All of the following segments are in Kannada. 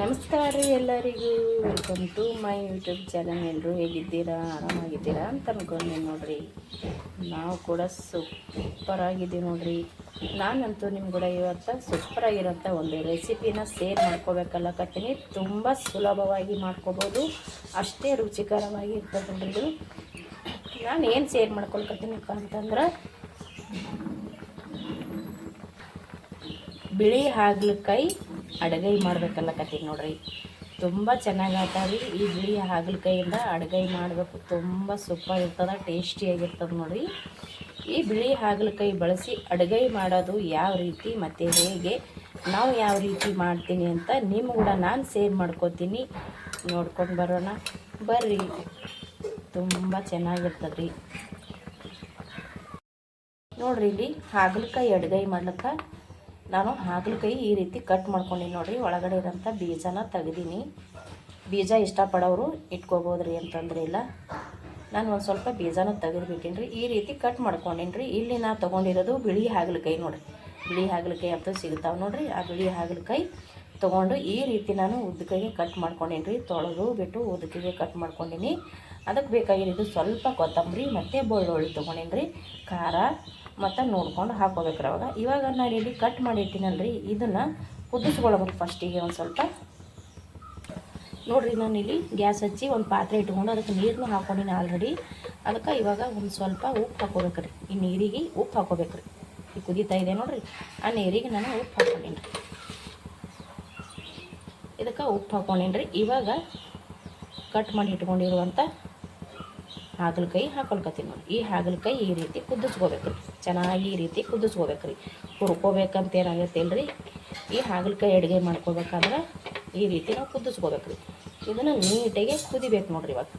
ನಮಸ್ಕಾರ ರೀ ಎಲ್ಲರಿಗೂ. Welcome to my YouTube channel ಎಲ್ಲರೂ ಹೇಗಿದ್ದೀರಾ? ಆರಾಮಾಗಿದ್ದೀರಾ ಅಂತ ಅನ್ಕೊಂಡೆ ನೋಡ್ರಿ. ನಾವು ಕೂಡ ಸೂಪರಾಗಿದ್ದೀವಿ ನೋಡ್ರಿ. ನಾನಂತೂ ನಿಮ್ಮ ಕೂಡ ಇವತ್ತು ಸೂಪರಾಗಿರೋಂಥ ಒಂದು ರೆಸಿಪಿನ ಸೇರ್ ಮಾಡ್ಕೋಬೇಕಲ್ಲಕತ್ತೀನಿ ತುಂಬ ಸುಲಭವಾಗಿ ಮಾಡ್ಕೋಬೋದು. ಅಷ್ಟೇ ರುಚಿಕರವಾಗಿ ಇರ್ತದೆ ನೋಡ್ರಿ ನಾನು ಏನು ಸೇರ್ ಮಾಡ್ಕೊಳ್ಕತ್ತೀನಪ್ಪ ಅಂತಂದ್ರೆ, ಬಿಳಿ ಹಾಗಲಕಾಯಿ ಅಡುಗೆ ಮಾಡ್ಬೇಕಲ್ಲಕತ್ತೀನಿ ನೋಡ್ರಿ. ತುಂಬ ಚೆನ್ನಾಗಿ ಆತಾವ್ರಿ ಈ ಬಿಳಿ ಹಾಗಲಕಾಯಿಂದ ಅಡುಗೆ ಮಾಡಬೇಕು. ತುಂಬ ಸೂಪರ್ ಇರ್ತದೆ ಟೇಸ್ಟಿಯಾಗಿರ್ತದೆ ನೋಡ್ರಿ. ಈ ಬಿಳಿ ಹಾಗಲಕಾಯಿ ಬಳಸಿ ಅಡುಗೆ ಮಾಡೋದು ಯಾವ ರೀತಿ ಮತ್ತು ಹೇಗೆ, ನಾವು ಯಾವ ರೀತಿ ಮಾಡ್ತೀನಿ ಅಂತ ನಿಮ್ಮ ಕೂಡ ನಾನು ಸೇವ್ ಮಾಡ್ಕೋತೀನಿ. ನೋಡ್ಕೊಂಡು ಬರೋಣ. ಬರ್ರಿ. ತುಂಬ ಚೆನ್ನಾಗಿರ್ತದೆ ರೀ. ನೋಡ್ರಿ ಇಲ್ಲಿ ಹಾಗಲಕಾಯಿ ಅಡುಗೆ ಮಾಡ್ಲಿಕ್ಕೆ ನಾನು ಹಾಗಲಕಾಯಿ ಈ ರೀತಿ ಕಟ್ ಮಾಡ್ಕೊಂಡಿನಿ ನೋಡಿರಿ, ಒಳಗಡೆ ಇರೋಂಥ ಬೀಜನ ತೆಗ್ದೀನಿ. ಬೀಜ ಇಷ್ಟಪಡೋರು ಇಟ್ಕೋಬೋದ್ರಿ ಅಂತಂದ್ರೆ ಇಲ್ಲ. ನಾನು ಒಂದು ಸ್ವಲ್ಪ ಬೀಜನ ತೆಗೆದುಬಿಟ್ಟಿನಿ ರೀ ಈ ರೀತಿ ಕಟ್ ಮಾಡ್ಕೊಂಡೀನಿ ರೀ ಇಲ್ಲಿ ನಾ ತೊಗೊಂಡಿರೋದು ಬಿಳಿ ಹಾಗಲಕಾಯಿ ನೋಡಿರಿ. ಬಿಳಿ ಹಾಗಲಕಾಯಿ ಅಂತ ಸಿಗ್ತಾವೆ ನೋಡಿರಿ, ಆ ಬಿಳಿ ಹಾಗಲಕಾಯಿ ತೊಗೊಂಡು ಈ ರೀತಿ ನಾನು ಉದ್ದಕಾಯಿಗೆ ಕಟ್ ಮಾಡ್ಕೊಂಡೀನಿ ರೀ ತೊಳೆದು ಬಿಟ್ಟು ಉದ್ದಕಾಯಿಗೆ ಕಟ್ ಮಾಡ್ಕೊಂಡಿನಿ. ಅದಕ್ಕೆ ಬೇಕಾಗಿರೋದು ಸ್ವಲ್ಪ ಕೊತ್ತಂಬರಿ ಮತ್ತು ಬೆಳ್ಳುಳ್ಳಿ ತೊಗೊಂಡೀನಿ ರೀ ಖಾರ ಮತ್ತು ನೋಡ್ಕೊಂಡು ಹಾಕೋಬೇಕ್ರಿ ಅವಾಗ. ಇವಾಗ ನಾನು ಇಲ್ಲಿ ಕಟ್ ಮಾಡಿಟ್ಟಿನಲ್ರಿ, ಇದನ್ನು ಕುದಿಸ್ಕೊಳ್ಬೇಕು ಫಸ್ಟಿಗೆ ಒಂದು ಸ್ವಲ್ಪ. ನೋಡಿರಿ, ನಾನು ಇಲ್ಲಿ ಗ್ಯಾಸ್ ಹಚ್ಚಿ ಒಂದು ಪಾತ್ರೆ ಇಟ್ಕೊಂಡು ಅದಕ್ಕೆ ನೀರನ್ನು ಹಾಕೊಂಡಿನಿ ಆಲ್ರೆಡಿ ಅದಕ್ಕೆ ಇವಾಗ ಒಂದು ಸ್ವಲ್ಪ ಉಪ್ಪು ಹಾಕೋಬೇಕ್ರಿ. ಈ ನೀರಿಗೆ ಉಪ್ಪು ಹಾಕೋಬೇಕ್ರಿ. ಈ ಕುದೀತಾ ಇದೆ ನೋಡಿರಿ. ಆ ನೀರಿಗೆ ನಾನು ಉಪ್ಪು ಹಾಕೊಂಡೀನಿ. ಇದಕ್ಕೆ ಉಪ್ಪು ಹಾಕೊಂಡೀನಿ ರೀ ಇವಾಗ ಕಟ್ ಮಾಡಿ ಇಟ್ಕೊಂಡಿರುವಂಥ ಹಾಗಲಕಾಯಿ ಹಾಕೊಳ್ಕತ್ತೀನಿ ನೋಡಿ ಈ ಹಾಗಲಕಾಯಿ ಈ ರೀತಿ ಕುದಿಸ್ಕೋಬೇಕು ರೀ ಚೆನ್ನಾಗಿ ಈ ರೀತಿ ಕುದಿಸ್ಕೋಬೇಕು ರೀ ಹುರ್ಕೋಬೇಕಂತ ಏನಾಗುತ್ತೆ ಅಲ್ರಿ ಈ ಹಾಗಲಕಾಯಿ ಅಡುಗೆ ಮಾಡ್ಕೋಬೇಕಾದ್ರೆ ಈ ರೀತಿ ನಾವು ಕುದಿಸ್ಕೋಬೇಕು ರೀ ಇದನ್ನು ನೀಟಾಗಿ ಕುದಿಬೇಕು ನೋಡ್ರಿ ಇವಾಗ.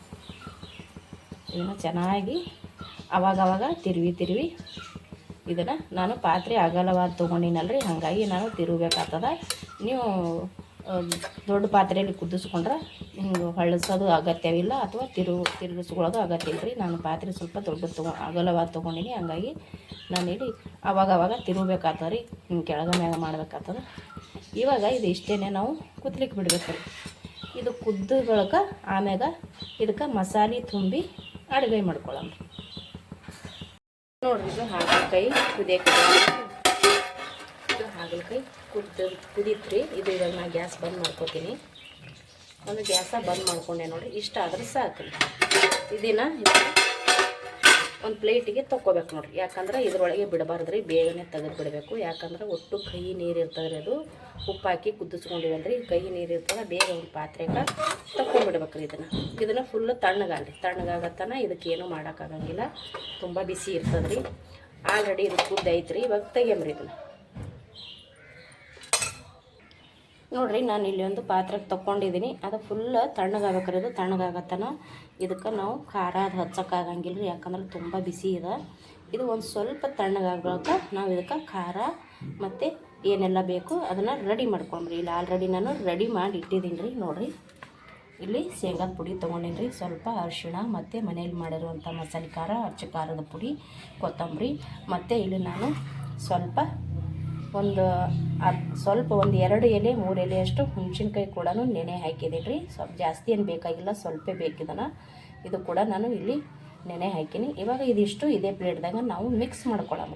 ಇದನ್ನು ಚೆನ್ನಾಗಿ ಅವಾಗವಾಗ ತಿರುವಿ ತಿರುವಿ ಇದನ್ನು ನಾನು ಪಾತ್ರೆ ಅಗಲವಾದ ತೊಗೊಂಡಿನಲ್ರಿ, ಹಾಗಾಗಿ ನಾನು ತಿರುಗಬೇಕಾಗ್ತದ ನೀವು ದೊಡ್ಡ ಪಾತ್ರೆಯಲ್ಲಿ ಕುದಿಸ್ಕೊಂಡ್ರೆ ಹಿಂಗೆ ಹೊಳಸೋದು ಅಗತ್ಯವಿಲ್ಲ, ಅಥವಾ ತಿರು, ತಿರುಗಿಸ್ಕೊಳ್ಳೋದು ಅಗತ್ಯ ಇಲ್ಲ ರೀ ನಾನು ಪಾತ್ರೆ ಸ್ವಲ್ಪ ದೊಡ್ಡ ತೊಗೊ ಅಗಲವಾದ ತೊಗೊಂಡಿನಿ, ಹಂಗಾಗಿ ನಾನು ನೀಡಿ ಅವಾಗ ಅವಾಗ ತಿರುಗಬೇಕಾಗ್ತದೆ ರೀ, ಹಿಂಗೆ ಕೆಳಗ ಮ್ಯಾಗ ಮಾಡ್ಬೇಕಾಗ್ತದೆ. ಇವಾಗ ಇದು ಇಷ್ಟೇ ನಾವು ಕುದ್ಲಿಕ್ಕೆ ಬಿಡ್ಬೇಕು ರೀ. ಇದು ಕುದ್ದು ಬಳಕ ಆಮ್ಯಾಗ ಇದಕ್ಕೆ ಮಸಾಲೆ ತುಂಬಿ ಅಡುಗೆ ಮಾಡ್ಕೊಳ್ಳೋಣ ನೋಡ್ರಿ ಇದು ಹಾಗಲಕಾಯಿ ಕುದಿಯಕ್ಕೆ ಇದು ಹಾಗಲಕಾಯಿ ಕುದ್ದು ಕುದೀತ್ರಿ ಇದು ಇವಾಗ ನಾ ಗ್ಯಾಸ್ ಬಂದ್ ಮಾಡ್ಕೊತೀನಿ. ಒಂದು ಗ್ಯಾಸ ಬಂದ್ ಮಾಡ್ಕೊಂಡೆ ನೋಡಿ ಇಷ್ಟ ಆದ್ರೆ ಸಾಕು. ಇದನ್ನ ಒಂದು ಪ್ಲೇಟಿಗೆ ತೊಗೋಬೇಕು ನೋಡಿರಿ. ಯಾಕಂದ್ರೆ ಇದ್ರೊಳಗೆ ಬಿಡಬಾರ್ದು ರೀ ಬೇಗನೆ ತೆಗೆದು ಬಿಡಬೇಕು. ಯಾಕಂದ್ರೆ ಒಟ್ಟು ಕಹಿ ನೀರು ಇರ್ತದೆ ರೀ ಅದು. ಉಪ್ಪು ಹಾಕಿ ಕುದಿಸ್ಕೊಂಡಿವಲ್ರಿ ಕಹಿ ನೀರು ಇರ್ತದೆ, ಬೇಗ ಒಂದು ಪಾತ್ರೆಗೆ ತಗೊಂಡ್ಬಿಡ್ಬೇಕು ರೀ ಇದನ್ನು ಇದನ್ನು ಫುಲ್ಲು ತಣ್ಣಗಾಲ್ರಿ ತಣ್ಣಗಾಗತ್ತನ ಇದಕ್ಕೇನು ಮಾಡೋಕ್ಕಾಗಂಗಿಲ್ಲ ತುಂಬ ಬಿಸಿ ಇರ್ತದೆ ರೀ ಆಲ್ರೆಡಿ ಇದು ಕುದ್ದೈತ್ರಿ ಇವಾಗ ತೆಗಿಯಮ್ರಿ ಇದನ್ನು. ನೋಡ್ರಿ, ನಾನು ಇಲ್ಲಿ ಒಂದು ಪಾತ್ರೆಗೆ ತೊಗೊಂಡಿದ್ದೀನಿ ಅದು ಫುಲ್ ತಣ್ಣಗಾಗ್ಬೇಕ್ರಿ ಅದು, ತಣ್ಣಗಾಗತ್ತನ. ಇದಕ್ಕೆ ನಾವು ಖಾರ ಅದು ಹಚ್ಚೋಕ್ಕಾಗಂಗಿಲ್ಲ ರೀ ಯಾಕಂದ್ರೆ ತುಂಬ ಬಿಸಿ ಇದೆ ಇದು ಒಂದು ಸ್ವಲ್ಪ ತಣ್ಣಗಾಗಬೇಕ ನಾವು ಇದಕ್ಕೆ ಖಾರ ಮತ್ತು ಏನೆಲ್ಲ ಬೇಕು ಅದನ್ನು ರೆಡಿ ಮಾಡ್ಕೊಂಡ್ರಿ ಇಲ್ಲಿ ಆಲ್ರೆಡಿ ನಾನು ರೆಡಿ ಮಾಡಿ ಇಟ್ಟಿದ್ದೀನಿ ರೀ ನೋಡಿರಿ. ಇಲ್ಲಿ ಶೇಂಗಾದ ಪುಡಿ ತೊಗೊಂಡೀನಿ ರೀ ಸ್ವಲ್ಪ ಅರಿಶಿಣ ಮತ್ತು ಮನೆಯಲ್ಲಿ ಮಾಡಿರುವಂಥ ಮಸಾಲೆ ಖಾರ ಅಚ್ಚ ಖಾರದ ಪುಡಿ, ಕೊತ್ತಂಬರಿ. ಮತ್ತು ಇಲ್ಲಿ ನಾನು ಸ್ವಲ್ಪ ಒಂದು ಸ್ವಲ್ಪ ಒಂದು ಎರಡು ಎಲೆ, ಮೂರು ಎಲೆಯಷ್ಟು ಹುಣಸಿನ್ಕಾಯಿ ಕೂಡ ನೆನೆ ಹಾಕಿದ್ದೀನಿ ರೀ. ಸ್ವಲ್ಪ ಜಾಸ್ತಿ ಏನು ಬೇಕಾಗಿಲ್ಲ, ಸ್ವಲ್ಪ ಬೇಕಿದನ. ಇದು ಕೂಡ ನಾನು ಇಲ್ಲಿ ನೆನೆ ಹಾಕೀನಿ. ಇವಾಗ ಇದಿಷ್ಟು ಇದೇ ಪ್ಲೇಟ್ದಾಗ ನಾವು ಮಿಕ್ಸ್ ಮಾಡ್ಕೊಳ್ಳೋಣ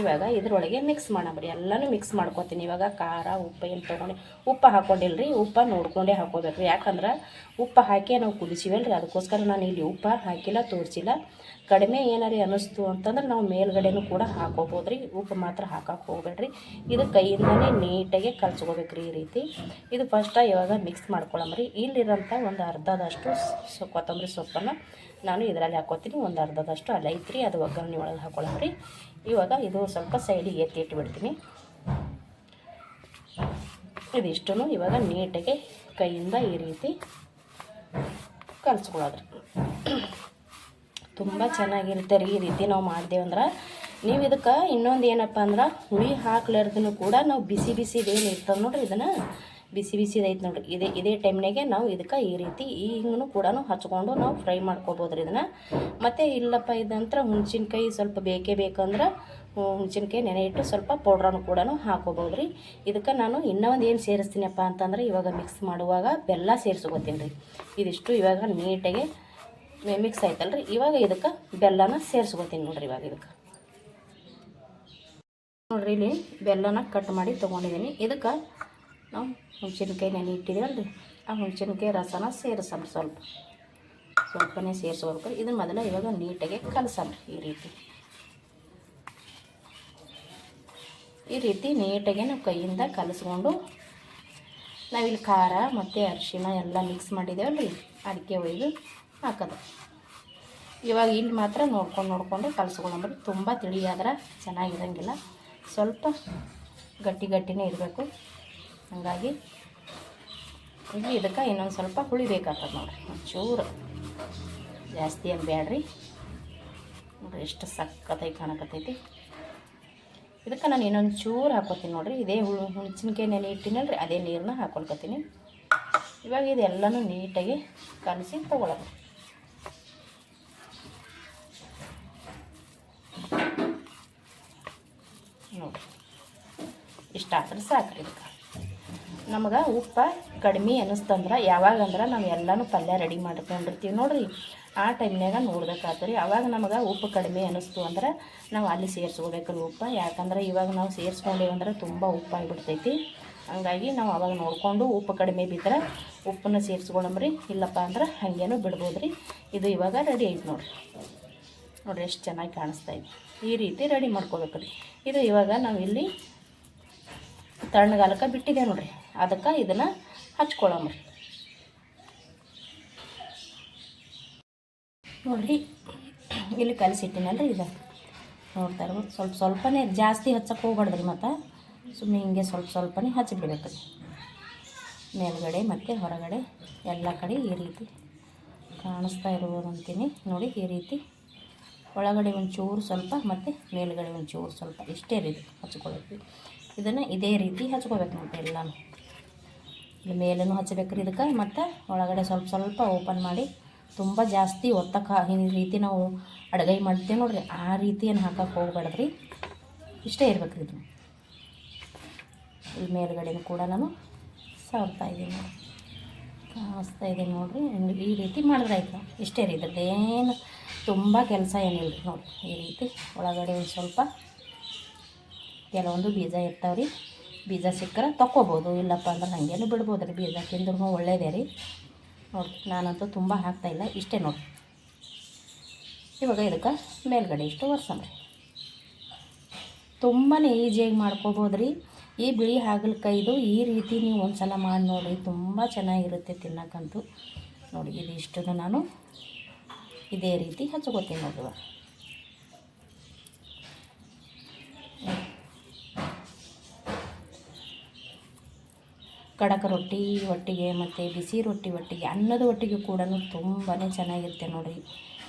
ಇವಾಗ ಇದರೊಳಗೆ ಮಿಕ್ಸ್ ಮಾಡಮ್ರಿ ಎಲ್ಲನೂ ಮಿಕ್ಸ್ ಮಾಡ್ಕೊತೀನಿ. ಇವಾಗ ಖಾರ, ಉಪ್ಪು ಏನು ತೊಗೊಂಡು, ಉಪ್ಪು ಹಾಕ್ಕೊಂಡಿಲ್ಲ ರೀ. ಉಪ್ಪು ನೋಡ್ಕೊಂಡೇ ಹಾಕೋಬೇಕು ರೀ. ಯಾಕಂದ್ರೆ ಉಪ್ಪು ಹಾಕಿ ನಾವು ಕುದಿಸಿವಲ್ಲ ರೀ ಅದಕ್ಕೋಸ್ಕರ ನಾನು ಇಲ್ಲಿ ಉಪ್ಪು ಹಾಕಿಲ್ಲ, ತೋರಿಸಿಲ್ಲ. ಕಡಿಮೆ ಏನಾರಿ ಅನ್ನಿಸ್ತು ಅಂತಂದ್ರೆ ನಾವು ಮೇಲ್ಗಡೆನೂ ಕೂಡ ಹಾಕೋಬೋದು ರೀ ಉಪ್ಪು ಮಾತ್ರ ಹಾಕಕ್ಕೆ ಹೋಗ್ಬೇಡ್ರಿ. ಇದು ಕೈಯಿಂದನೇ ನೀಟಾಗಿ ಕಲ್ಸ್ಕೋಬೇಕು ರೀ ಈ ರೀತಿ. ಇದು ಫಸ್ಟ ಇವಾಗ ಮಿಕ್ಸ್ ಮಾಡ್ಕೊಳಮ್ರಿ. ಇಲ್ಲಿರೋಂಥ ಒಂದು ಅರ್ಧದಷ್ಟು ಸೊ ಕೊತ್ತಂಬರಿ ಸೊಪ್ಪನ್ನು ನಾನು ಇದರಲ್ಲಿ ಹಾಕೋತೀನಿ. ಒಂದು ಅರ್ಧದಷ್ಟು ಅಲ್ಲಿ ಐತ್ರಿ, ಅದು ಒಗ್ಗರಣೆ ಒಳಗೆ ರೀ ಇವಾಗ ಇದು ಸ್ವಲ್ಪ ಸೈಡಿಗೆ ಎತ್ತಿ ಇಟ್ಬಿಡ್ತೀನಿ. ಇದಿಷ್ಟು ಇವಾಗ ನೀಟಾಗಿ ಕೈಯಿಂದ ಈ ರೀತಿ ಕಲಿಸ್ಕೊಳ್ಳೋದ್ರಿ ತುಂಬ ಚೆನ್ನಾಗಿರುತ್ತೆ ರೀ ಈ ರೀತಿ ನಾವು ಮಾಡ್ದೇವಂದ್ರೆ ನೀವು ಇದಕ್ಕೆ ಇನ್ನೊಂದು ಏನಪ್ಪ ಅಂದ್ರೆ, ಹುಳಿ ಹಾಕ್ಲಾರ್ದೂ ಕೂಡ ನಾವು ಬಿಸಿ ಬಿಸಿ ಏನು ಇರ್ತದೆ ನೋಡ್ರಿ ಇದನ್ನು. ಬಿಸಿ ಬಿಸಿ ಐತೆ ನೋಡ್ರಿ. ಇದೇ ಇದೇ ಟೈಮ್ನಾಗೆ ನಾವು ಇದಕ್ಕೆ ಈ ರೀತಿ ಈ ಹಿಂಗೂ ಕೂಡ ಹಚ್ಕೊಂಡು ನಾವು ಫ್ರೈ ಮಾಡ್ಕೊಬೋದು ರೀ ಇದನ್ನು. ಮತ್ತು ಇಲ್ಲಪ್ಪ ಇದಂತ್ರ ಹುಣ್ಸಿನ್ಕಾಯಿ ಸ್ವಲ್ಪ ಬೇಕೇ ಬೇಕಂದ್ರೆ ಹುಣ್ಸಿನ್ಕಾಯಿ ನೆನೆ ಇಟ್ಟು ಸ್ವಲ್ಪ ಪೌಡ್ರನ್ನು ಕೂಡ ಹಾಕೋಬೋದು ರೀ ಇದಕ್ಕೆ ನಾನು ಇನ್ನೂ ಒಂದು ಏನು ಸೇರಿಸ್ತೀನಪ್ಪ ಅಂತಂದ್ರೆ ಇವಾಗ ಮಿಕ್ಸ್ ಮಾಡುವಾಗ ಬೆಲ್ಲ ಸೇರಿಸ್ಕೋತೀನಿ ರೀ. ಇದಿಷ್ಟು ಇವಾಗ ನೀಟಾಗಿ ಮಿಕ್ಸ್ ಆಯ್ತಲ್ಲ ರೀ ಇವಾಗ ಇದಕ್ಕೆ ಬೆಲ್ಲನ ಸೇರಿಸ್ಕೊತೀನಿ ನೋಡ್ರಿ ಇವಾಗ ಇದಕ್ಕೆ. ನೋಡ್ರಿ ಇಲ್ಲಿ ಬೆಲ್ಲನ ಕಟ್ ಮಾಡಿ ತೊಗೊಂಡಿದ್ದೀನಿ. ಇದಕ್ಕೆ ನಾವು ಹುಣಸಿನ್ಕಾಯಿ ನೆನೆ ಇಟ್ಟಿದ್ದೀವಲ್ಲ ರೀ ಆ ಹುಣಸಿನ್ಕಾಯಿ ರಸನ ಸೇರಿಸಮ್ ಸ್ವಲ್ಪ. ಸ್ವಲ್ಪನೇ ಸೇರಿಸ್ಬೇಕು ಇದನ್ನ ಮೊದಲ ಇವಾಗ ನೀಟಾಗಿ ಕಲಸಮ್ ಈ ರೀತಿ. ಈ ರೀತಿ ನೀಟಾಗಿ ನಾವು ಕೈಯಿಂದ ಕಲಿಸ್ಕೊಂಡು ನಾವಿಲ್ಲಿ ಖಾರ ಮತ್ತು ಅರಿಶಿನ ಎಲ್ಲ ಮಿಕ್ಸ್ ಮಾಡಿದ್ದೇವಲ್ಲ ರೀ ಅಡಿಕೆ ಒಯ್ದು ಹಾಕೋದು. ಇವಾಗ ಇಲ್ಲಿ ಮಾತ್ರ ನೋಡ್ಕೊಂಡು ನೋಡಿಕೊಂಡು ಕಲಿಸ್ಕೊಳ್ಳಂಬ್ರಿ ತುಂಬ ತಿಳಿಯಾದ್ರೆ ಚೆನ್ನಾಗಿರಂಗಿಲ್ಲ. ಸ್ವಲ್ಪ ಗಟ್ಟಿ ಗಟ್ಟಿನೇ ಇರಬೇಕು. ಹಾಗಾಗಿ ಇಲ್ಲಿ ಇದಕ್ಕೆ ಇನ್ನೊಂದು ಸ್ವಲ್ಪ ಹುಳಿ ಬೇಕಾಗ್ತದೆ ನೋಡಿರಿ. ಒಂಚೂರು. ಜಾಸ್ತಿ ಏನು ಬೇಡ್ರಿ ನೋಡಿರಿ ಎಷ್ಟು ಸಕ್ಕತ್ತಾಗಿ ಕಾಣಕತ್ತೈತಿ. ಇದಕ್ಕೆ ನಾನು ಇನ್ನೊಂದು ಚೂರು ಹಾಕೋತೀನಿ ನೋಡಿರಿ. ಇದೇ ಹುಳು ಹುಣ್ಸಿನ್ಕಾಯಿ ನೆನೆ ಇಟ್ಟಿನಲ್ಲ ರೀ ಅದೇ ನೀರನ್ನ ಹಾಕೊಳ್ಕೊತೀನಿ ಇವಾಗ ಇದೆಲ್ಲನೂ ನೀಟಾಗಿ ಕಲಸಿ ತೊಗೊಳೋದು. ನೋಡಿ. ಇಷ್ಟಾದ್ರೆ ಸಾಕ್ರಿ ಇದಕ್ಕೆ. ನಮಗೆ ಉಪ್ಪು ಕಡಿಮೆ ಅನ್ನಿಸ್ತಂದ್ರೆ ಯಾವಾಗ ಅಂದ್ರೆ ನಾವು ಎಲ್ಲನೂ ಪಲ್ಯ ರೆಡಿ ಮಾಡ್ಕೊಂಡಿರ್ತೀವಿ. ನೋಡಿರಿ, ಆ ಟೈಮ್ನಾಗ ನೋಡ್ಬೇಕಾಗ್ತದೆ ರೀ ಅವಾಗ ನಮಗೆ ಉಪ್ಪು ಕಡಿಮೆ ಅನ್ನಿಸ್ತು ಅಂದ್ರೆ ನಾವು ಅಲ್ಲಿ ಸೇರಿಸ್ಕೋಬೇಕ್ರಿ ಉಪ್ಪು. ಯಾಕಂದ್ರೆ ಇವಾಗ ನಾವು ಸೇರಿಸ್ಕೊಂಡೇವು ಅಂದ್ರೆ ತುಂಬ ಉಪ್ಪಾಗಿಬಿಡ್ತೈತಿ ಹಂಗಾಗಿ ನಾವು ಅವಾಗ ನೋಡಿಕೊಂಡು ಉಪ್ಪು ಕಡಿಮೆ ಬಿದ್ದರೆ ಉಪ್ಪನ್ನ ಸೇರಿಸ್ಕೊಳಮ್ರಿ. ಇಲ್ಲಪ್ಪ ಅಂದ್ರೆ ಹಾಗೇನೂ ಬಿಡ್ಬೋದು ರೀ ಇದು ಇವಾಗ ರೆಡಿ ಐತೆ ನೋಡಿರಿ. ನೋಡಿರಿ ಎಷ್ಟು ಚೆನ್ನಾಗಿ ಕಾಣಿಸ್ತಾ ಇದೆ ಈ ರೀತಿ ರೆಡಿ ಮಾಡ್ಕೋಬೇಕು ರೀ. ಇದು ಇವಾಗ ನಾವು ಇಲ್ಲಿ ತಣ್ಣಗಾಲಕ್ಕೆ ಬಿಟ್ಟಿದೆ ನೋಡಿರಿ. ಅದಕ್ಕೆ ಇದನ್ನು ಹಚ್ಕೊಳ್ಳೋಮ್ರಿ ನೋಡಿರಿ, ಇಲ್ಲಿ ಕಲಸಿಟ್ಟಿನಲ್ರಿ ಇದು. ನೋಡ್ತಾ ಇರ್ಬೋದು, ಸ್ವಲ್ಪ ಸ್ವಲ್ಪನೇ ಜಾಸ್ತಿ ಹಚ್ಚಕ್ಕೆ ಹೋಗ್ಬಾರ್ದ್ರಿ ಮತ್ತು. ಸುಮ್ಮನೆ ಹಿಂಗೆ ಸ್ವಲ್ಪ ಸ್ವಲ್ಪನೇ ಹಚ್ಚಿಬಿಡ್ಬೇಕು ರೀ. ಮೇಲ್ಗಡೆ ಮತ್ತು ಹೊರಗಡೆ ಎಲ್ಲ ಕಡೆ ಈ ರೀತಿ ಕಾಣಿಸ್ತಾ ಇರ್ಬೋದು ಅಂತೀನಿ ನೋಡಿ ಈ ರೀತಿ ಒಳಗಡೆ ಒಂಚೂರು ಸ್ವಲ್ಪ ಮತ್ತು ಮೇಲುಗಡೆ ಒಂಚೂರು ಸ್ವಲ್ಪ ಇಷ್ಟೇ ರೀತಿ ಹಚ್ಕೊಳ್ಬೇಕು ಇದನ್ನು ಇದೇ ರೀತಿ ಹಚ್ಕೋಬೇಕು ಮತ್ತು ಎಲ್ಲನೂ. ಇಲ್ಲಿ ಮೇಲೂ ರೀ ಇದಕ್ಕೆ, ಮತ್ತು ಒಳಗಡೆ ಸ್ವಲ್ಪ ಸ್ವಲ್ಪ ಓಪನ್ ಮಾಡಿ ತುಂಬ ಜಾಸ್ತಿ ಒತ್ತಕ್ಕೆ ಈ ರೀತಿ ನಾವು ಅಡುಗೆ ಮಾಡ್ತೀವಿ ನೋಡ್ರಿ, ಆ ರೀತಿಯನ್ನು ಏನು ಹಾಕಕ್ಕೆ ಹೋಗ್ಬೇಡ್ರಿ. ಇಷ್ಟೇ ಇರ್ಬೇಕು ಇದು. ಇಲ್ಲಿ ಮೇಲ್ಗಡೆನೂ ಕೂಡ ನಾನು ಸಾರ್ತಾ ಇದ್ದೀನಿ ನೋಡಿ ಕಾಣಿಸ್ತಾ ಇದೆ ನೋಡಿರಿ ಈ ರೀತಿ ಮಾಡಿದ್ರೆ ಆಯ್ತು. ಇಷ್ಟೇ ರೀ, ಇದ್ರದ್ದೇನು ತುಂಬ ಕೆಲಸ ಏನಿಲ್ಲ ರೀ ನೋಡಿ ಈ ರೀತಿ ಒಳಗಡೆ ಒಂದು ಸ್ವಲ್ಪ ಕೆಲವೊಂದು ಬೀಜ ಇರ್ತಾವೆ ರೀ ಬೀಜ ಸಿಕ್ಕರೆ ತಕ್ಕೋಬೋದು. ಇಲ್ಲಪ್ಪ ಅಂದ್ರೆ ಹಾಗೇನು ಬಿಡ್ಬೋದು ರೀ ಬೀಜ ತಿಂದ್ರೂ ಒಳ್ಳೇದೇ ರೀ. ನೋಡಿ ನಾನಂತೂ ತುಂಬ ಹಾಕ್ತಾಯಿಲ್ಲ ಇಷ್ಟೇ ನೋಡಿ ಇವಾಗ ಇದಕ್ಕೆ ಮೇಲ್ಗಡೆ ಇಷ್ಟು ಒರ್ಸಮ್ರಿ ತುಂಬಾ ಈಸಿಯಾಗಿ ಮಾಡ್ಕೋಬೋದು ರೀ ಈ ಬಿಳಿ ಹಾಗಲಕಾಯಿದು ಈ ರೀತಿ ನೀವು ಒಂದು ಸಲ ಮಾಡಿ ನೋಡಿ, ತುಂಬ ಚೆನ್ನಾಗಿರುತ್ತೆ ತಿನ್ನಕ್ಕಂತೂ. ನೋಡಿ, ಇದು ಇಷ್ಟನ್ನು ನಾನು ಇದೇ ರೀತಿ ಹಚ್ಕೋತೀನಿ ನೋಡಿ ಇವಾಗ ಕಡಕ ರೊಟ್ಟಿ ಒಟ್ಟಿಗೆ ಮತ್ತು ಬಿಸಿ ರೊಟ್ಟಿ ಒಟ್ಟಿಗೆ ಅನ್ನದ ಒಟ್ಟಿಗೆ ಕೂಡ ತುಂಬಾ ಚೆನ್ನಾಗಿರುತ್ತೆ ನೋಡಿರಿ.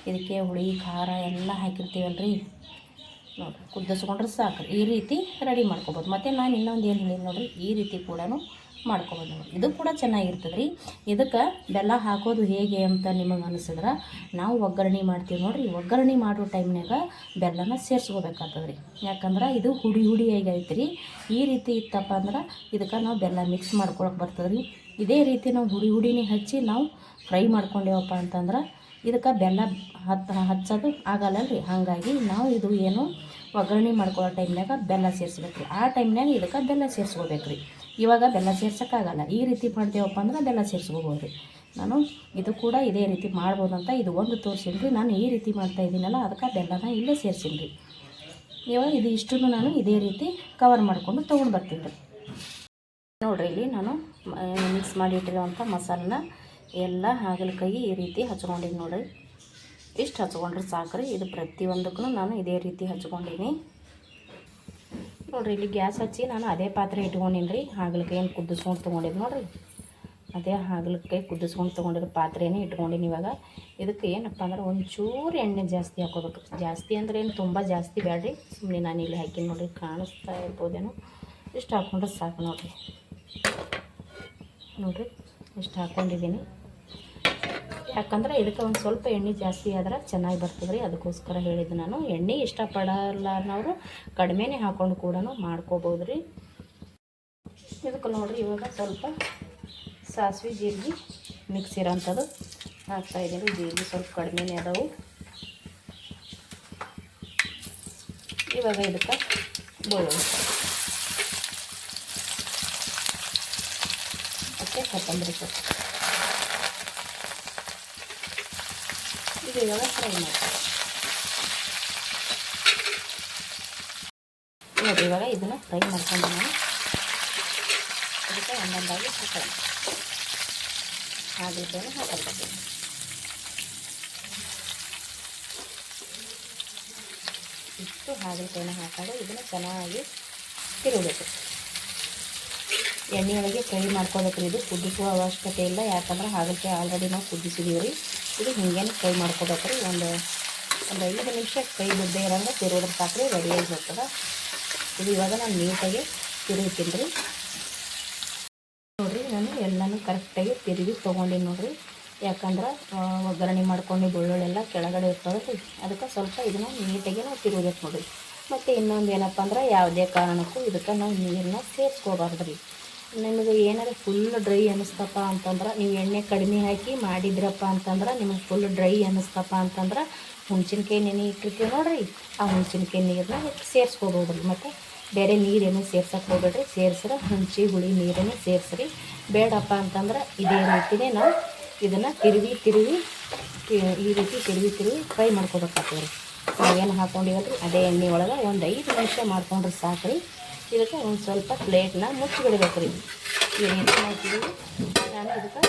ಇದಕ್ಕೆ ಹುಳಿ, ಖಾರ ಎಲ್ಲ ಹಾಕಿರ್ತೀವಲ್ರಿ. ನೋಡಿರಿ, ಕುದಿಸ್ಕೊಂಡ್ರೆ ಸಾಕು. ಈ ರೀತಿ ರೆಡಿ ಮಾಡ್ಕೊಬೋದು. ಮತ್ತು ನಾನು ಇನ್ನೊಂದು ಏನು ಹೇಳಿ ನೋಡಿರಿ? ಈ ರೀತಿ ಕೂಡ ಮಾಡ್ಕೊಬೋದು ನೋಡಿ ಇದು ಕೂಡ ಚೆನ್ನಾಗಿರ್ತದೆ ರೀ. ಇದಕ್ಕೆ ಬೆಲ್ಲ ಹಾಕೋದು ಹೇಗೆ ಅಂತ ನಿಮಗೆ ಅನಿಸಿದ್ರೆ ನಾವು ಒಗ್ಗರಣೆ ಮಾಡ್ತೀವಿ ನೋಡಿರಿ. ಒಗ್ಗರಣೆ ಮಾಡೋ ಟೈಮ್ನಾಗ ಬೆಲ್ಲನ ಸೇರಿಸ್ಕೋಬೇಕಾಗ್ತದೆ ರೀ. ಯಾಕಂದ್ರೆ ಇದು ಹುಡಿ ಹುಡಿ ಹೇಗೈತೆ ರೀ. ಈ ರೀತಿ ಇತ್ತಪ್ಪ ಅಂದ್ರೆ ಇದಕ್ಕೆ ನಾವು ಬೆಲ್ಲ ಮಿಕ್ಸ್ ಮಾಡ್ಕೊಳಕ್ಕೆ ಬರ್ತದೆ ರೀ. ಇದೇ ರೀತಿ ನಾವು ಹುಡಿ ಹುಡಿನೇ ಹಚ್ಚಿ ನಾವು ಫ್ರೈ ಮಾಡ್ಕೊಂಡೇವಪ್ಪ ಅಂತಂದ್ರೆ ಇದಕ್ಕೆ ಬೆಲ್ಲ ಹತ್ತ ಹಚ್ಚೋದು ಆಗಲ್ಲ ರೀ ಹಾಗಾಗಿ ನಾವು ಇದು ಏನು ಒಗ್ಗರಣೆ ಮಾಡ್ಕೊಳ್ಳೋ ಟೈಮ್ನಾಗ ಬೆಲ್ಲ ಸೇರಿಸ್ಬೇಕು ರೀ ಆ ಟೈಮ್ನಾಗ ಇದಕ್ಕೆ ಬೆಲ್ಲ ಸೇರಿಸ್ಕೋಬೇಕು ರೀ ಇವಾಗ ಬೆಲ್ಲ ಸೇರ್ಸೋಕ್ಕಾಗಲ್ಲ. ಈ ರೀತಿ ಮಾಡ್ತೇವಪ್ಪ ಅಂದ್ರೆ ಬೆಲ್ಲ ಸೇರಿಸ್ಕೋಬೋದು. ರೀ ನಾನು ಇದು ಕೂಡ ಇದೇ ರೀತಿ ಮಾಡ್ಬೋದು ಅಂತ ಇದು ಒಂದು ತೋರಿಸಿನಿ ರೀ ನಾನು ಈ ರೀತಿ ಮಾಡ್ತಾ ಇದ್ದೀನಲ್ಲ, ಅದಕ್ಕೆ ಬೆಲ್ಲನ ಇಲ್ಲೇ ಸೇರಿಸಿನಿ ರೀ ಇವಾಗ ಇದು ಇಷ್ಟನ್ನು ನಾನು ಇದೇ ರೀತಿ ಕವರ್ ಮಾಡಿಕೊಂಡು ತೊಗೊಂಡು ಬರ್ತೀನಿ ರೀ ನೋಡಿರಿ, ಇಲ್ಲಿ ನಾನು ಮಿಕ್ಸ್ ಮಾಡಿ ಇಟ್ಟಿರುವಂಥ ಮಸಾಲನ ಎಲ್ಲ ಹಾಗಲಕಾಯಿ ಈ ರೀತಿ ಹಚ್ಕೊಂಡಿನಿ ನೋಡಿರಿ. ಇಷ್ಟು ಹಚ್ಕೊಂಡ್ರೆ ಸಾಕ್ರಿ. ಇದು ಪ್ರತಿಯೊಂದಕ್ಕೂ ನಾನು ಇದೇ ರೀತಿ ಹಚ್ಕೊಂಡೀನಿ. ನೋಡಿರಿ, ಇಲ್ಲಿ ಗ್ಯಾಸ್ ಹಚ್ಚಿ ನಾನು ಅದೇ ಪಾತ್ರೆ ಇಟ್ಕೊಂಡಿನಿ ರೀ ಹಾಗಲಕ್ಕೆ ಏನು ಕುದಿಸ್ಕೊಂಡು ತೊಗೊಂಡಿದ್ದು ನೋಡಿರಿ. ಅದೇ ಹಾಗಲಕಾಯಿ ಕುದಿಸ್ಕೊಂಡು ತೊಗೊಂಡಿರೋ ಪಾತ್ರೆನೇ ಇಟ್ಕೊಂಡಿನಿ ಇವಾಗ. ಇದಕ್ಕೆ ಏನಪ್ಪ ಅಂದ್ರೆ ಒಂಚೂರು ಎಣ್ಣೆ ಜಾಸ್ತಿ ಹಾಕೋಬೇಕು. ಜಾಸ್ತಿ ಅಂದರೆ ಏನು ತುಂಬ ಜಾಸ್ತಿ ಬೇಡ್ರಿ ಸುಮ್ಮನೆ ನಾನು ಇಲ್ಲಿ ಹಾಕಿ ನೋಡಿರಿ, ಕಾಣಿಸ್ತಾ ಇರ್ಬೋದೇನೋ. ಇಷ್ಟು ಹಾಕ್ಕೊಂಡ್ರೆ ಸಾಕು ನೋಡಿರಿ. ನೋಡಿರಿ, ಇಷ್ಟು ಹಾಕ್ಕೊಂಡಿದ್ದೀನಿ ಯಾಕಂದ್ರೆ ಇದಕ್ಕೆ ಒಂದು ಸ್ವಲ್ಪ ಎಣ್ಣೆ ಜಾಸ್ತಿ ಆದ್ರೆ ಚೆನ್ನಾಗಿ ಬರ್ತದೆ ರೀ ಅದಕ್ಕೋಸ್ಕರ ಹೇಳಿದ್ದು ನಾನು. ಎಣ್ಣೆ ಇಷ್ಟಪಡಲ್ಲಾರನವರು ಕಡಿಮೆನೆ ಹಾಕ್ಕೊಂಡು ಕೂಡ ಮಾಡ್ಕೋಬೋದು ರೀ ಇದಕ್ಕೆ ನೋಡಿರಿ, ಇವಾಗ ಸ್ವಲ್ಪ ಸಾಸಿವೆ ಜೀರಿಗೆ ಮಿಕ್ಸ್ ಇರೋಂಥದ್ದು ಹಾಕ್ತಾ ಇದ್ದೀನಿ. ಜೀರಿಗೆ ಸ್ವಲ್ಪ ಕಡಿಮೆನೇ ಅದಾವು. ಇವಾಗ ಇದಕ್ಕೆ ಬೆಳ್ಳುಳ್ಳಿ. ಓಕೆ ಕೊತ್ತಂಬರಿ ಸೊಪ್ಪು. ಇವಾಗ ಫ್ರೈ ಮಾಡ್ತೀವಿ ನೋಡಿ ಇವಾಗ ಇದನ್ನು ಫ್ರೈ ಮಾಡ್ಕೊಂಡು ನಾನು ಅದಕ್ಕೆ ಒಂದೊಂದಾಗಿ ಹಾಕೋಣ ಹಾಗಿದ್ದೇನೆ ಹಾಕೊಳ್ತೀನಿ ಇಷ್ಟು ಹಾಗಲಕಾಯಿನ ಹಾಕೊಂಡು ಇದನ್ನು ಚೆನ್ನಾಗಿ ತಿರುಗಬೇಕು ಎಣ್ಣೆಯೊಳಗೆ ಫ್ರೈ ಮಾಡ್ಕೋಬೇಕು ಇದು ಕುದಿಸುವ ಅವಶ್ಯಕತೆ ಇಲ್ಲ ಯಾಕಂದ್ರೆ ಹಾಗಲಕಾಯಿ ಆಲ್ರೆಡಿ ನಾವು ಕುದಿಸಿದೀವಿ ರೀ ಇದು ಹಿಂಗೇನು ಫ್ರೈ ಮಾಡ್ಕೋಬೇಕು ರೀ ಒಂದು ಒಂದು ಐದು ನಿಮಿಷ ಕೈ ಬಿದ್ದೇ ಇರೋಂಗೆ ತಿರುಗಿದ್ರೆ ಸಾಕ್ರಿ ರೆಡಿಯಾಗಿ ಬರ್ತದೆ. ಇದು ಇವಾಗ ನಾನು ನೀಟಾಗಿ ತಿರುಗ್ತೀನಿ ರೀ ನೋಡಿರಿ, ನಾನು ಎಲ್ಲನೂ ಕರೆಕ್ಟಾಗಿ ತಿರುಗಿ ತೊಗೊಂಡಿನಿ ನೋಡಿರಿ. ಯಾಕಂದ್ರೆ ಒಗ್ಗರಣೆ ಮಾಡ್ಕೊಂಡು ಬೆಳ್ಳುಳ್ಳಿ ಎಲ್ಲ ಕೆಳಗಡೆ ಇರ್ತದೆ ರೀ ಅದಕ್ಕೆ ಸ್ವಲ್ಪ ಇದನ್ನು ನೀಟಾಗಿ ನಾವು ತಿರುಗಬೇಕು ನೋಡಿರಿ. ಮತ್ತು ಇನ್ನೊಂದು ಏನಪ್ಪ ಅಂದ್ರೆ, ಯಾವುದೇ ಕಾರಣಕ್ಕೂ ಇದಕ್ಕೆ ನಾವು ನೀರನ್ನ ಸೇರಿಸ್ಕೋಬಾರ್ದು ರೀ ನಿಮಗೆ ಏನಾರು ಫುಲ್ ಡ್ರೈ ಅನ್ನಿಸ್ತಪ್ಪ ಅಂತಂದ್ರೆ ನೀವು ಎಣ್ಣೆ ಕಡಿಮೆ ಹಾಕಿ ಮಾಡಿದ್ರಪ್ಪ ಅಂತಂದ್ರೆ ನಿಮಗೆ ಫುಲ್ ಡ್ರೈ ಅನ್ನಿಸ್ತಪ್ಪ ಅಂತಂದ್ರೆ ಹುಣ್ಸಿನ್ಕಾಯಿ ನೆನೆ ಇಟ್ಟಿರ್ತೀವಿ ನೋಡಿರಿ. ಆ ಹುಣ್ಸಿನ್ಕಾಯಿ ನೀರನ್ನ ಹೆಚ್ಚು ರೀ ಮತ್ತು ಬೇರೆ ನೀರೇನು ಸೇರ್ಸಕ್ಕೆ ಹೋಗ್ಬೇಡ್ರಿ. ಸೇರಿಸ್ರೆ ಹುಣಸಿ ಹುಳಿ ನೀರನ್ನೇ ಸೇರಿಸ್ರಿ. ಬೇಡಪ್ಪ ಅಂತಂದ್ರೆ ಇದೇ ರೀತಿಯೇ ನಾವು ಇದನ್ನು ತಿರುವಿ ತಿರುವಿ, ಈ ರೀತಿ ತಿರುವಿ ತಿರುವಿ ಫ್ರೈ ಮಾಡ್ಕೋಬೇಕಾಗ್ತದೆ ರೀ ಏನು ಹಾಕ್ಕೊಂಡಿವಲ್ರಿ ಅದೇ ಎಣ್ಣೆ ಒಳಗೆ ಒಂದು ಐದು ನಿಮಿಷ ಮಾಡ್ಕೊಂಡ್ರೆ ಸಾಕು ರೀ ಇದಕ್ಕೆ ಒಂದು ಸ್ವಲ್ಪ ಪ್ಲೇಟ್ನ ಮುಚ್ಚಿಬಿಡ್ಬೇಕು ರೀ. ಏನು ಮಾಡ್ತೀವಿ? ನಾನು ಇದಕ್ಕೆ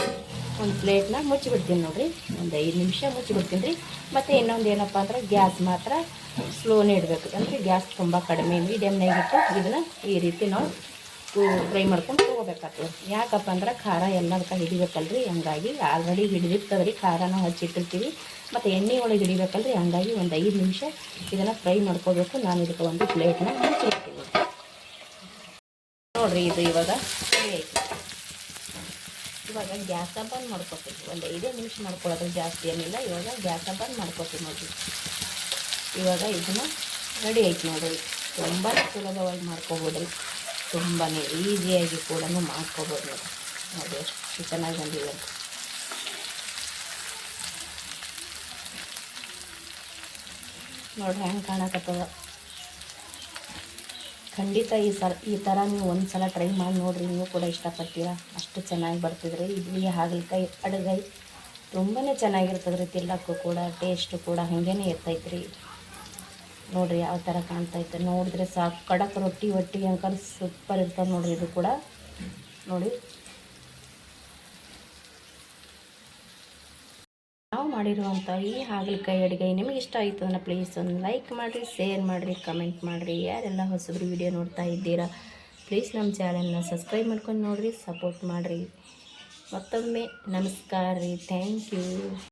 ಒಂದು ಪ್ಲೇಟ್ನ ಮುಚ್ಚಿಬಿಡ್ತೀನಿ ನೋಡಿರಿ. ಒಂದು ಐದು ನಿಮಿಷ ಮುಚ್ಚಿಬಿಡ್ತೀನಿ ರೀ. ಮತ್ತು ಇನ್ನೊಂದು ಏನಪ್ಪ ಅಂದ್ರೆ ಗ್ಯಾಸ್ ಮಾತ್ರ ಸ್ಲೋನೇ ಇಡಬೇಕು. ಅಂದರೆ ಗ್ಯಾಸ್ ತುಂಬ ಕಡಿಮೆ ಮೀಡಿಯಮ್ನಾಗ ಇಟ್ಟು ಇದನ್ನು ಈ ರೀತಿ ನಾವು ಫ್ರೈ ಮಾಡ್ಕೊಂಡು ತೊಗೋಬೇಕಾಗ್ತದೆ. ಯಾಕಪ್ಪ ಅಂದ್ರೆ ಖಾರ ಎಲ್ಲದಕ್ಕೆ ಹಿಡಿಬೇಕಲ್ರಿ. ಹಂಗಾಗಿ ಆಲ್ರೆಡಿ ಹಿಡಿದಿರ್ತದೆ ರೀ ಖಾರನ ಹಚ್ಚಿಟ್ಟಿರ್ತೀವಿ. ಮತ್ತು ಎಣ್ಣೆ ಒಳಗೆ ಹಿಡಿಬೇಕಲ್ರಿ. ಹಂಗಾಗಿ ಒಂದು ಐದು ನಿಮಿಷ ಇದನ್ನು ಫ್ರೈ ಮಾಡ್ಕೋಬೇಕು. ನಾನು ಇದಕ್ಕೆ ಒಂದು ಪ್ಲೇಟ್ನ ಮುಚ್ಚಿಡ್ತೀನಿ ನೋಡಿರಿ ಇದು ಇವಾಗ. ರೆಡಿ ಆಯ್ತು ಇವಾಗ ಗ್ಯಾಸ ಬಂದ್ ಮಾಡ್ಕೊತೀವಿ. ಒಂದು ಐದೇ ನಿಮಿಷ ಮಾಡ್ಕೊಳ್ಳೋದು ಜಾಸ್ತಿ ಏನಿಲ್ಲ. ಇವಾಗ ಗ್ಯಾಸ ಬಂದ್ ಮಾಡ್ಕೊತೀವಿ ನೋಡಿರಿ. ಇವಾಗ ಇದನ್ನು ರೆಡಿ ಆಯ್ತು ನೋಡಿರಿ. ತುಂಬ ಸುಲಭವಾಗಿ ಮಾಡ್ಕೊಬೋದು ರೀ ತುಂಬಾ ಈಸಿಯಾಗಿ ಕೂಡ ಮಾಡ್ಕೊಬೋದು ನೋಡಿ ನೋಡಿ ಎಷ್ಟು ಚೆನ್ನಾಗಿ ಬಂದಿದೆ. ನೋಡ್ರಿ ಹೆಂಗೆ ಕಾಣಕತ್ತದ. ಖಂಡಿತ ಈ ಸಲ ಈ ಥರ ನೀವು ಒಂದು ಸಲ ಟ್ರೈ ಮಾಡಿ ನೋಡಿರಿ, ನೀವು ಕೂಡ ಇಷ್ಟಪಡ್ತೀರಾ? ಅಷ್ಟು ಚೆನ್ನಾಗಿ ಬರ್ತಿದ್ರಿ. ಇಡ್ಲಿ, ಹಾಗಲಕಾಯಿ, ಅಡುಗೈ ತುಂಬಾ ಚೆನ್ನಾಗಿರ್ತದ್ರಿ ತಿನ್ನಕ್ಕೂ ಕೂಡ ಟೇಸ್ಟು ಕೂಡ ಹಾಗೇ ಇರ್ತೈತ್ರಿ. ನೋಡಿರಿ ಯಾವ ಥರ ಕಾಣ್ತೈತೆ. ನೋಡಿದ್ರೆ ಸಾಕು ಕಡಕ್ ರೊಟ್ಟಿ ಒಟ್ಟಿ ಅಂಕರ್ ಸೂಪರ್ ಇರ್ತದೆ ನೋಡಿರಿ ಇದು ಕೂಡ. ನೋಡಿ. ಮಾಡಿರುವಂಥ ಈ ಹಾಗಲಕಾಯಿ ಅಡುಗೆ ನಿಮಗೆ ಇಷ್ಟ ಆಯಿತು ಅಂದರೆ ಪ್ಲೀಸ್ ಒಂದು ಲೈಕ್ ಮಾಡಿರಿ ಶೇರ್ ಮಾಡಿರಿ ಕಮೆಂಟ್ ಮಾಡಿರಿ. ಯಾರೆಲ್ಲ ಹೊಸಬ್ರು ವಿಡಿಯೋ ನೋಡ್ತಾ ಇದ್ದೀರಾ ಪ್ಲೀಸ್ ನಮ್ಮ ಚಾನಲ್ನ ಸಬ್ಸ್ಕ್ರೈಬ್ ಮಾಡ್ಕೊಂಡು ನೋಡಿರಿ ಸಪೋರ್ಟ್ ಮಾಡಿರಿ. ಮತ್ತೊಮ್ಮೆ ನಮಸ್ಕಾರ ರೀ. Thank you